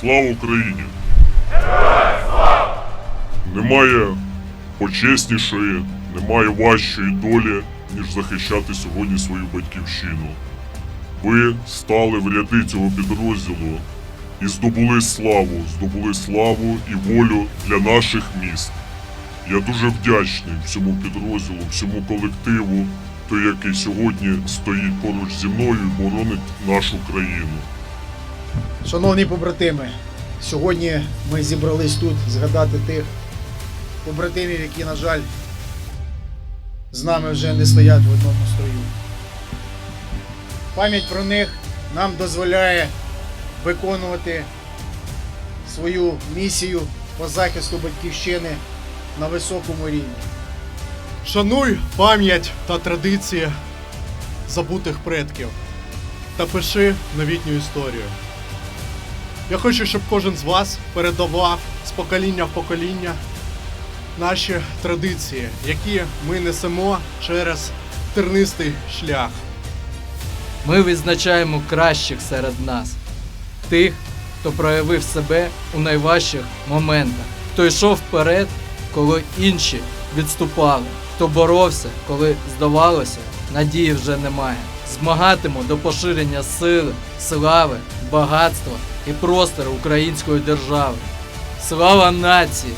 Слава Україні! Немає почеснішої, немає важчої долі, ніж захищати сьогодні свою батьківщину. Ви стали в ряди цього підрозділу і здобули славу, здобули славу і волю для наших міст. Я дуже вдячний всьому підрозділу, всьому колективу, той, який сьогодні стоїть поруч зі мною і боронить нашу країну. Шановні побратими, сьогодні ми зібрались тут згадати тих побратимів, які, на жаль, з нами вже не стоять в одному строю. Пам'ять про них нам дозволяє виконувати свою місію по захисту батьківщини на високому рівні. Шануй пам'ять та традиції забутих предків та пиши новітню історію. Я хочу, щоб кожен з вас передавав з покоління в покоління наші традиції, які ми несемо через тернистий шлях. Ми відзначаємо кращих серед нас, тих, хто проявив себе у найважчих моментах, хто йшов вперед, коли інші відступали, хто боровся, коли здавалося, надії вже немає. Змагатиму до поширення сили, слави, багатства і простору української держави. Слава нації!